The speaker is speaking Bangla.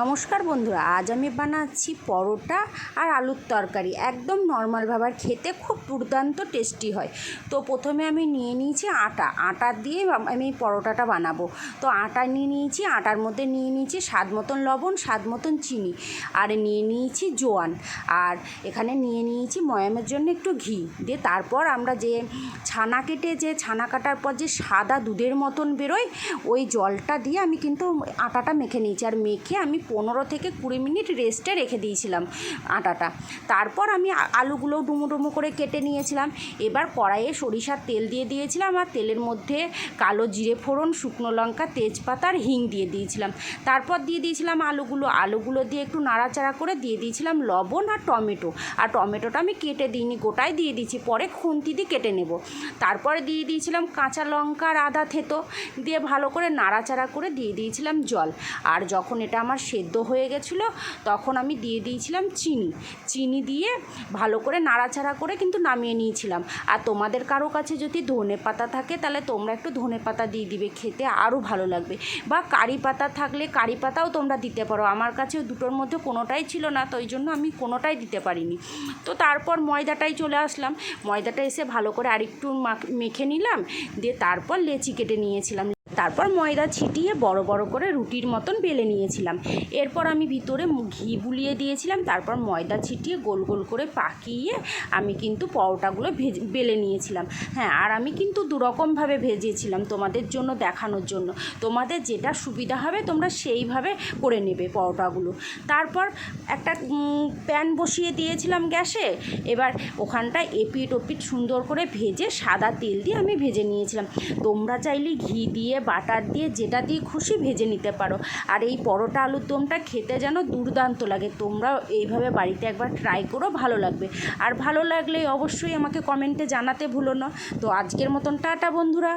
নমস্কার বন্ধুরা, আজ আমি বানাচ্ছি পরোটা আর আলুর তরকারি। একদম নর্মাল ভাবার, খেতে খুব দুর্দান্ত টেস্টি হয়। তো প্রথমে আমি নিয়ে নিয়েছি আটা। আটা দিয়ে আমি পরোটাটা বানাবো। তো আটা নিয়ে নিয়েছি, আটার মধ্যে নিয়ে নিয়েছি স্বাদ মতন লবণ, স্বাদ মতন চিনি। আর নিয়ে নিয়েছি জোয়ান। আর এখানে নিয়ে নিয়েছি ময়ামের জন্য একটু ঘি। দিয়ে তারপর আমরা যে ছানা কেটে, যে ছানা কাটার পর যে সাদা দুধের মতন বেরোয়, ওই জলটা দিয়ে আমি কিন্তু আটাটা মেখে নিয়েছি। আর মেখে আমি পনেরো থেকে কুড়ি মিনিট রেস্টে রেখে দিয়েছিলাম আটাটা। তারপর আমি আলুগুলো ডুমো ডুমো করে কেটে নিয়েছিলাম। এবার কড়াইয়ে সরিষার তেল দিয়ে দিয়েছিলাম আর তেলের মধ্যে কালো জিরে ফোড়ন, শুকনো লঙ্কা, তেজপাতা আর হিং দিয়ে দিয়েছিলাম। তারপর দিয়ে দিয়েছিলাম আলুগুলো। আলুগুলো দিয়ে একটু নাড়াচাড়া করে দিয়ে দিয়েছিলাম লবণ আর টমেটো। আর টমেটোটা আমি কেটে দিইনি গোটাই দিয়ে দিয়েছি। পরে খুন্তি দিয়ে কেটে নেব। তারপরে দিয়ে দিয়েছিলাম কাঁচা লঙ্কা আর আদা থেতো। দিয়ে ভালো করে নাড়াচাড়া করে দিয়ে দিয়েছিলাম জল। আর যখন এটা আমার সেদ্ধ হয়ে গেছিল, তখন আমি দিয়ে দিয়েছিলাম চিনি। চিনি দিয়ে ভালো করে নাড়াচাড়া করে কিন্তু নামিয়ে নিয়েছিলাম। আর তোমাদের কারও কাছে যদি ধনে পাতা থাকে, তাহলে তোমরা একটু ধনে পাতা দিয়ে দিবে, খেতে আরও ভালো লাগবে। বা কারি পাতা থাকলে কারি পাতাও তোমরা দিতে পারো। আমার কাছে দুটোর মধ্যে কোনোটাই ছিল না, তো ওই জন্য আমি কোনোটাই দিতে পারিনি। তো তারপর ময়দাটাই চলে আসলাম। ময়দাটা এসে ভালো করে আরেকটু মাখ- নিলাম, দিয়ে তারপর লেচি কেটে নিয়েছিলাম। তারপর ময়দা ছিটিয়ে বড় বড় করে রুটির মতন বেলে নিয়েছিলাম। এরপর আমি ভিতরে ঘি বুলিয়ে দিয়েছিলাম, তারপর ময়দা ছিটিয়ে গোল গোল করে পাকিয়ে আমি কিন্তু পরোটাগুলো ভেজে বেলে নিয়েছিলাম। হ্যাঁ আর আমি কিন্তু দুরকমভাবে ভেজেছিলাম তোমাদের জন্য, দেখানোর জন্য। তোমাদের যেটা সুবিধা হবে তোমরা সেইভাবে করে নেবে পরোটাগুলো। তারপর একটা প্যান বসিয়ে দিয়েছিলাম গ্যাসে। এবার ওখানটায় এপিট ওপিট সুন্দর করে ভেজে সাদা তেল দিয়ে আমি ভেজে নিয়েছিলাম। তোমরা চাইলে ঘি দিয়ে বাটার দিয়ে যেটা দিয়ে খুশি ভেজে নিতে পারো। আর এই পরোটা আলুর দমটা খেতে যেন দুর্দান্ত লাগে। তোমরাও এইভাবে বাড়িতে একবার ট্রাই করো, ভালো লাগবে। আর ভালো লাগলে অবশ্যই আমাকে কমেন্টে জানাতে ভুলো না। তো আজকের মতন টাটা বন্ধুরা।